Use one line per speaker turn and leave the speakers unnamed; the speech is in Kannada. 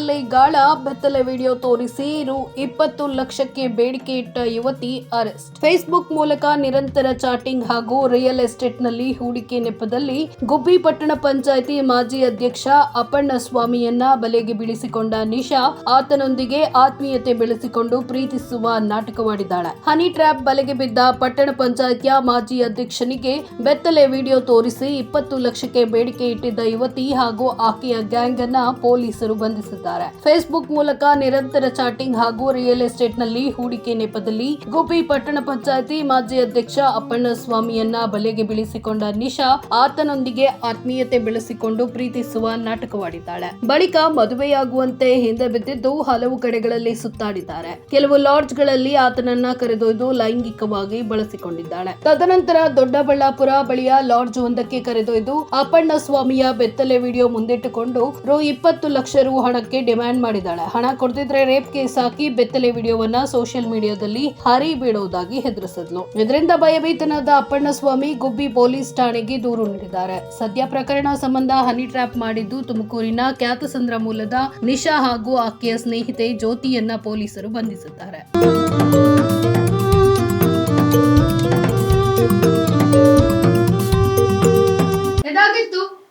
ಫೇಸ್ಬುಕ್ನಲ್ಲಿ ಗಾಳ ಬೆತ್ತಲೆ ವಿಡಿಯೋ ತೋರಿಸಿ ರು ಇಪ್ಪತ್ತು ಲಕ್ಷಕ್ಕೆ ಬೇಡಿಕೆ ಇಟ್ಟ ಯುವತಿ ಅರೆಸ್ಟ್. ಫೇಸ್ಬುಕ್ ಮೂಲಕ ನಿರಂತರ ಚಾಟಿಂಗ್ ಹಾಗೂ ರಿಯಲ್ ಎಸ್ಟೇಟ್ನಲ್ಲಿ ಹೂಡಿಕೆ ನೆಪದಲ್ಲಿ ಗುಬ್ಬಿ ಪಟ್ಟಣ ಪಂಚಾಯಿತಿ ಮಾಜಿ ಅಧ್ಯಕ್ಷ ಅಪ್ಪಣ್ಣ ಸ್ವಾಮಿಯನ್ನ ಬಲೆಗೆ ಬೀಳಿಸಿಕೊಂಡ ನಿಶಾ ಆತನೊಂದಿಗೆ ಆತ್ಮೀಯತೆ ಬೆಳೆಸಿಕೊಂಡು ಪ್ರೀತಿಸುವ ನಾಟಕವಾಡಿದ್ದಾಳೆ. ಹನಿ ಟ್ರ್ಯಾಪ್ ಬಲೆಗೆ ಬಿದ್ದ ಪಟ್ಟಣ ಪಂಚಾಯಿತಿಯ ಮಾಜಿ ಅಧ್ಯಕ್ಷನಿಗೆ ಬೆತ್ತಲೆ ವಿಡಿಯೋ ತೋರಿಸಿ ಇಪ್ಪತ್ತು ಲಕ್ಷಕ್ಕೆ ಬೇಡಿಕೆ ಇಟ್ಟಿದ್ದ ಯುವತಿ ಹಾಗೂ ಆಕೆಯ ಗ್ಯಾಂಗ್ ಅನ್ನ ಪೊಲೀಸರು ಬಂಧಿಸಿದ್ದಾರೆ. ಫೇಸ್ಬುಕ್ ಮೂಲಕ ನಿರಂತರ ಚಾಟಿಂಗ್ ಹಾಗೂ ರಿಯಲ್ ಎಸ್ಟೇಟ್ನಲ್ಲಿ ಹೂಡಿಕೆ ನೆಪದಲ್ಲಿ ಗುಬ್ಬಿ ಪಟ್ಟಣ ಪಂಚಾಯತಿ ಮಾಜಿ ಅಧ್ಯಕ್ಷ ಅಪ್ಪಣ್ಣ ಸ್ವಾಮಿಯನ್ನ ಬಲೆಗೆ ಬೀಳಿಸಿಕೊಂಡ ನಿಶಾ ಆತನೊಂದಿಗೆ ಆತ್ಮೀಯತೆ ಬೆಳೆಸಿಕೊಂಡು ಪ್ರೀತಿಸುವ ನಾಟಕವಾಡಿದ್ದಾಳೆ. ಬಳಿಕ ಮದುವೆಯಾಗುವಂತೆ ಹಿಂದೆ ಬಿದ್ದಿದ್ದು ಹಲವು ಕಡೆಗಳಲ್ಲಿ ಸುತ್ತಾಡಿದ್ದಾರೆ. ಕೆಲವು ಲಾಡ್ಜ್ಗಳಲ್ಲಿ ಆತನನ್ನ ಕರೆದೊಯ್ದು ಲೈಂಗಿಕವಾಗಿ ಬಳಸಿಕೊಂಡಿದ್ದಾಳೆ. ತದನಂತರ ದೊಡ್ಡಬಳ್ಳಾಪುರ ಬಳಿಯ ಲಾಡ್ಜ್ ಒಂದಕ್ಕೆ ಕರೆದೊಯ್ದು ಅಪ್ಪಣ್ಣ ಸ್ವಾಮಿಯ ಬೆತ್ತಲೆ ವಿಡಿಯೋ ಮುಂದಿಟ್ಟುಕೊಂಡು ರು ಇಪ್ಪತ್ತು ಲಕ್ಷ ರು ಹಣಕ್ಕೆ ಡಿಮ್ಯಾಂಡ್ ಮಾಡಿದ್ದಾಳೆ. ಹಣ ಕೊಡ್ತಿದ್ರೆ ರೇಪ್ ಕೇಸ್ ಹಾಕಿ ಬೆತ್ತಲೆ ವಿಡಿಯೋವನ್ನ ಸೋಷಿಯಲ್ ಮೀಡಿಯಾದಲ್ಲಿ ಹರಿ ಬೀಳುವುದಾಗಿ ಹೆದರಿಸಿದ್ಲು. ಇದರಿಂದ ಭಯಭೀತನಾದ ಅಪ್ಪಣ್ಣಸ್ವಾಮಿ ಗುಬ್ಬಿ ಪೊಲೀಸ್ ಠಾಣೆಗೆ ದೂರು ನೀಡಿದ್ದಾರೆ. ಸದ್ಯ ಪ್ರಕರಣ ಸಂಬಂಧ ಹನಿ ಟ್ರ್ಯಾಪ್ ಮಾಡಿದ್ದು ತುಮಕೂರಿನ ಖ್ಯಾತಸಂದ್ರ ಮೂಲದ ನಿಶಾ ಹಾಗೂ ಆಕೆಯ ಸ್ನೇಹಿತೆ ಜ್ಯೋತಿಯನ್ನ ಪೊಲೀಸರು ಬಂಧಿಸಿದ್ದಾರೆ.